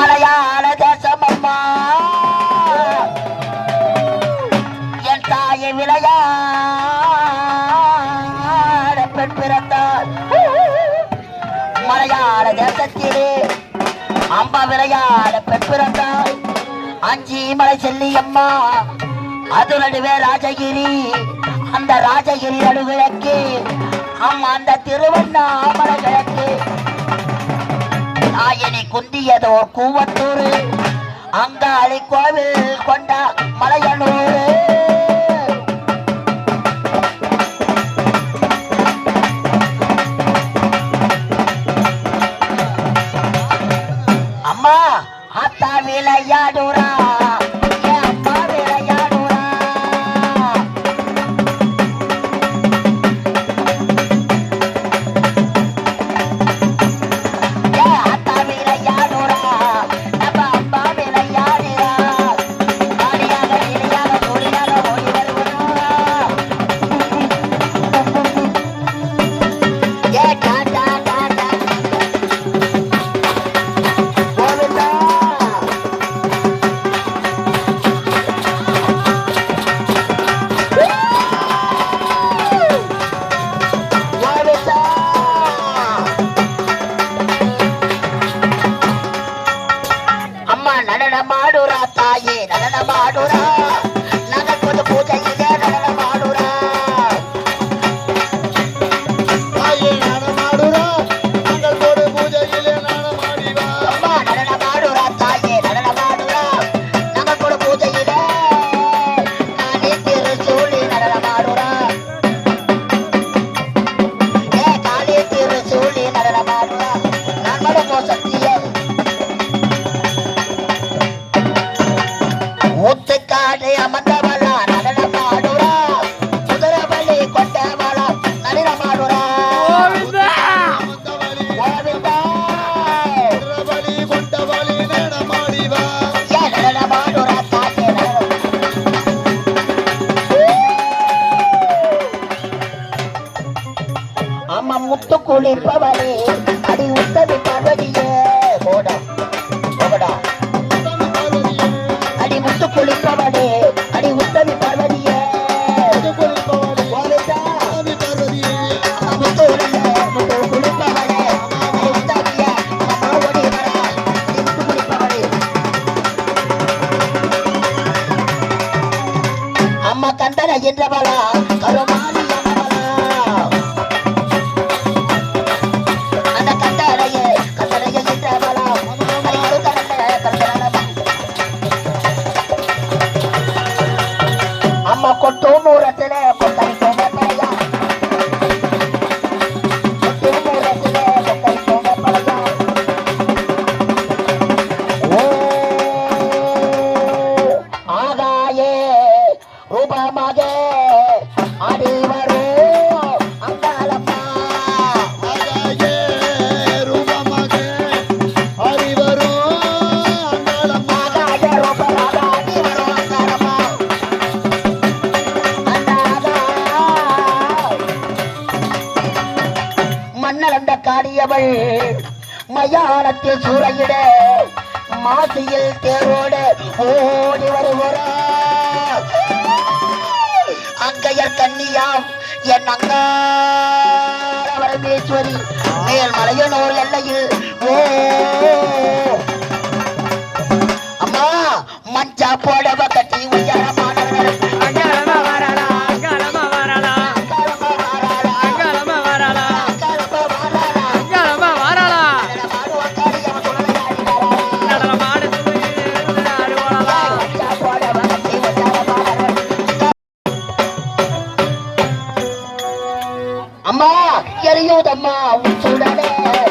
மலையாள தேசம் அம்மா என் தாயை விளையாட பெண் பிறந்தார் மலையாள தேசத்திலே அம்பா விளையாட பெண் பிறந்தார் அஞ்சி மலை செல்லி அம்மா அது நடுவே ராஜகிரி. அந்த ராஜகிரி நடுவிளக்கு அம்மா அந்த திருவண்ணாமலை குந்தியதோ கூவத்தூர் அங்காளி கோவில் கொண்ட மலையனூர். makotomo மயானத்தில் சூறையிட மாசியில் தேரோடு ஓடி வருகிறா அங்கையர் கன்னியாம் என் அங்காரவரமேஸ்வரி மேல்மலையனோர் எல்லையில் 夜里有的嘛，我从来没。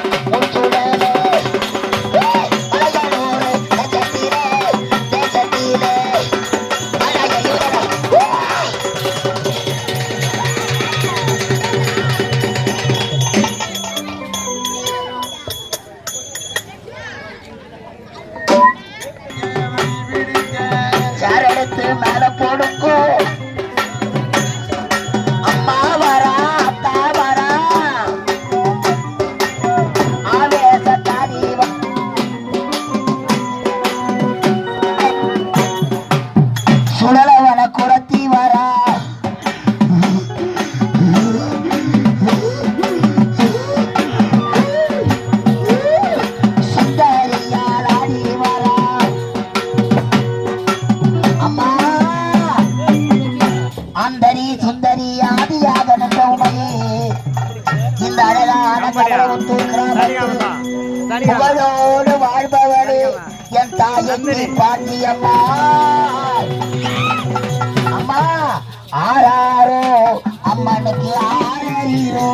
புகழோடு வாழ்பவளே என் தாயி பாண்டியம்மா அம்மா ஆறாரோ அம்மனுக்கு ஆறாயிரோ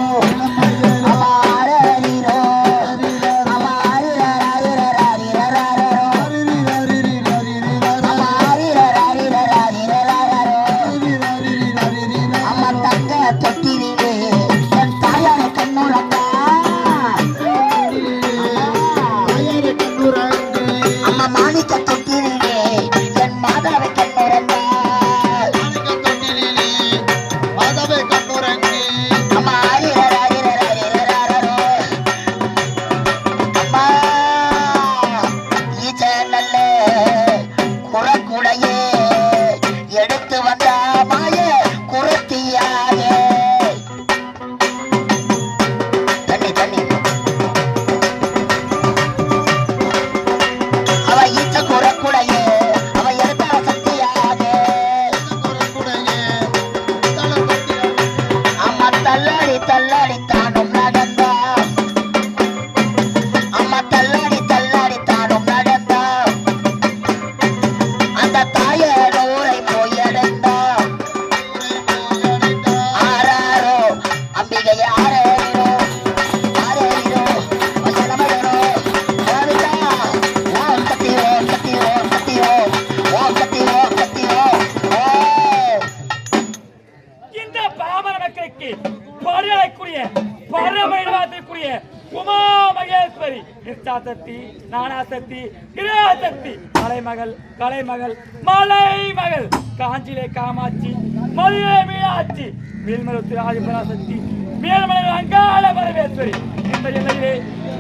நிஷ்டாசக்தி நானாசக்தி கிரகசக்தி. கலைமகள் கலைமகள் மலைமகள். காஞ்சிலே காமாட்சி மதுரை மீனாட்சி. மேல்மருத்து ஆதிபராசக்தி மேல்மலை அங்காள பரமேஸ்வரி. இந்த எல்லையிலே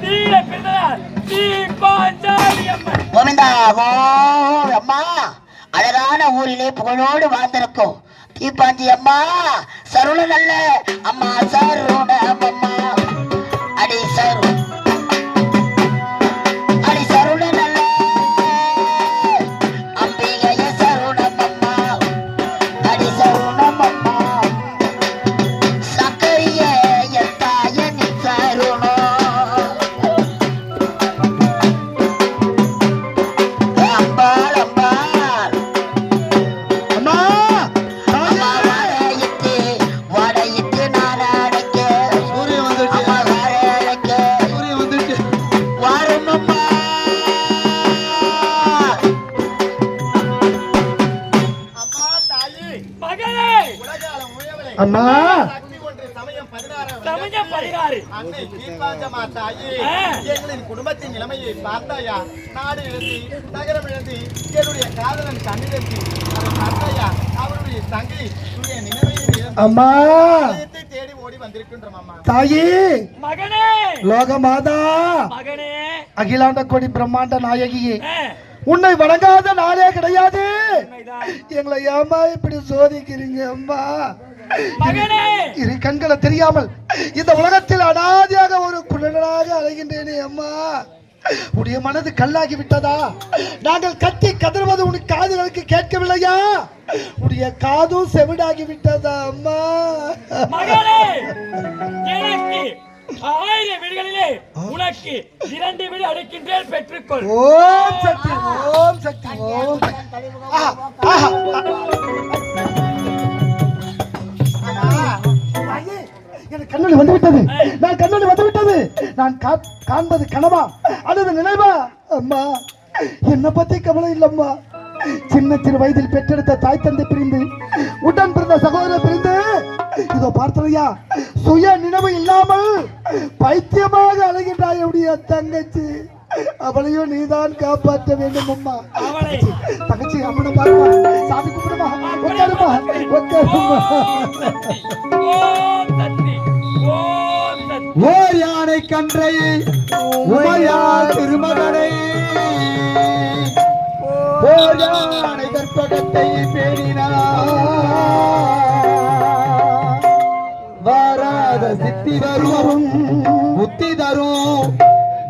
தீர பிறந்ததால் தீபாஞ்சாலி அம்மன். கோவிந்தா அம்மா. அழகான ஊரிலே புகழோடு வாழ்ந்திருக்கும். தீபாஞ்சி அம்மா சருண நல்ல அம்மா சருண அம்மா சமயம் பதினாறு. அன்னை. எங்களின் குடும்பத்தின் நிலைமையை பார்த்தாயா? நாடு இழந்து நகரம் இழந்து என்னுடைய காதலன் கண்ணிழந்து அதை பார்த்தாயா? அவருடைய தங்கை உடைய இழந்து அம்மா. தேடி ஓடி வந்திருக்கின்றோம் அம்மா. தாயே. மகனே. லோக மாதா மகனே. அகிலாண்ட கோடி பிரம்மாண்ட நாயகியே. உன்னை வணங்காத நாளே கிடையாது. எங்களை ஏமா இப்படி சோதிக்கிறீங்க அம்மா? இரு கண்களை தெரியாமல் இந்த உலகத்தில் அனாதியாக ஒரு குழந்தையாக அலைகின்றேனே அம்மா. உடைய மனது கல்லாகி விட்டதா? நாங்கள் கத்தி கதறுவது உன் காதுகளுக்கு கேட்கவில்லையா? உடைய காதும் செவிடாகி விட்டதா அம்மா? ஆயிரம் வீடுகளிலே உனக்கு இரண்டு வீடு அடைக்கின்றேன் பெற்றுக்கொள். ஓம் சக்தி ஓம் சக்தி ஓம் நான் காண்பது கனவா? அல்லது நினைவா? அம்மா என்ன பத்தி கவலை இல்லம்மா. சின்ன சிறு வயதில் பெற்றெடுத்த தாய் தந்தை பிரிந்து உடன் பிறந்த சகோதரர் பிரிந்து இதோ பார்த்தலையா? சுய நினைவு இல்லாமல் பைத்தியமாக அழகின்றாய் தங்கச்சி. அவளையும் நீதான் காப்பாற்ற வேண்டும் அம்மா. தங்கச்சி அம்மனை பாருமா சாமி கும்பிடுமா? உட்காருமா? உட்காருமா? ஓர் யானை கன்றை உமையா திருமகனை. ஓர் யானை கற்பகத்தை பேணினார். வாராத சித்தி வரும் புத்தி தரும்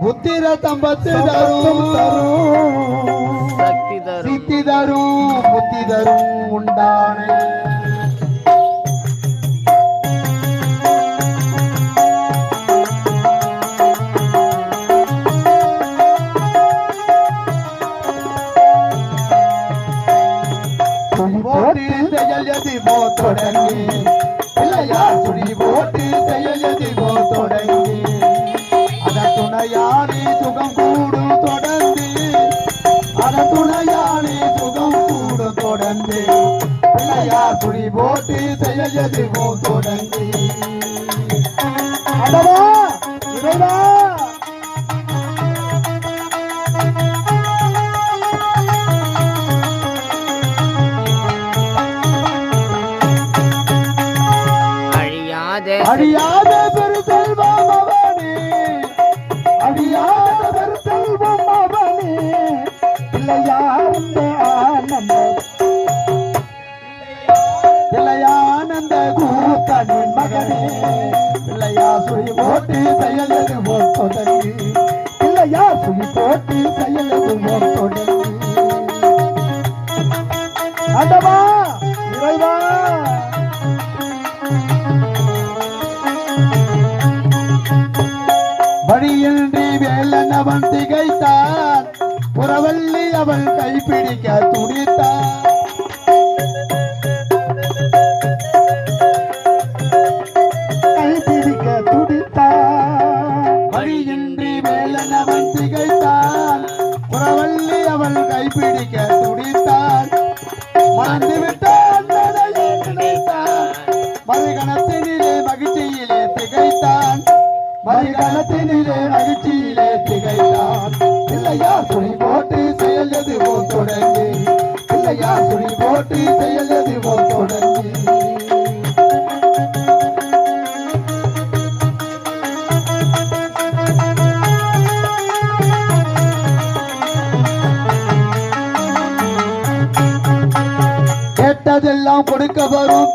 புத்திர தம்பத்து தரும். சித்தி தரும் புத்தி தரும் உண்டான. தொடங்கி பிள்ளையார் சுழி போட்டு செயல் எதுவும் தொடங்கி அதன் துணையானே சுகம் கூடும் தொடர்ந்து அதன் துணையானே சுகம் கூடும் தொடர்ந்து பிள்ளையார் சுழி போட்டு தொடங்கி அடவா! போட்டு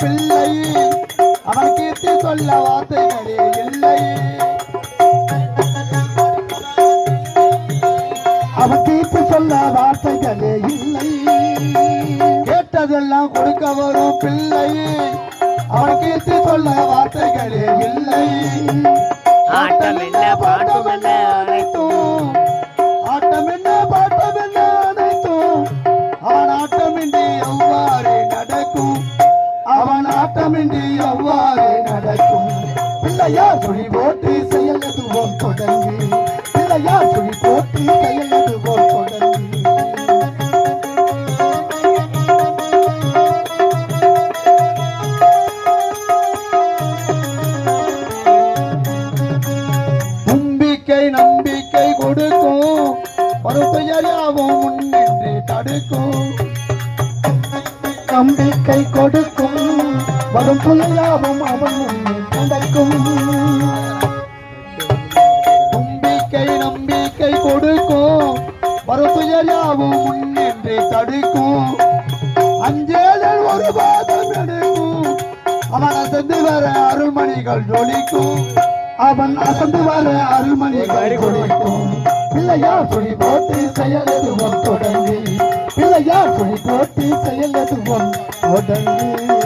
பிள்ளை. அவன் கீர்த்தி சொல்ல வார்த்தைகளே இல்லை. அவன் கீர்த்தி சொல்ல வார்த்தைகளே இல்லை. கேட்டதெல்லாம் கொடுக்க வரும் பிள்ளை. அவன் கீர்த்தி சொல்ல வார்த்தைகளே இல்லை. ஆட்டம் என்ன பாட்டம் என்ன? நம்பிக்கை கொடுக்கும். வரும் துயராவும் முன்னின்று தடுக்கும். அஞ்சேழல் ஒரு பாதம் எடுக்கும். அவன் அசந்து வர அருள்மணிகள் ஜொலிக்கும். அவன் அசந்து வர அருள்மணிகள் ஜொலிக்கும். பிள்ளையார் சொல்லி போட்டு செயல் எதுவும் தொடங்கி. பிள்ளையார் சொல்லி போட்டு செயல் எதுவும் தொடங்கி.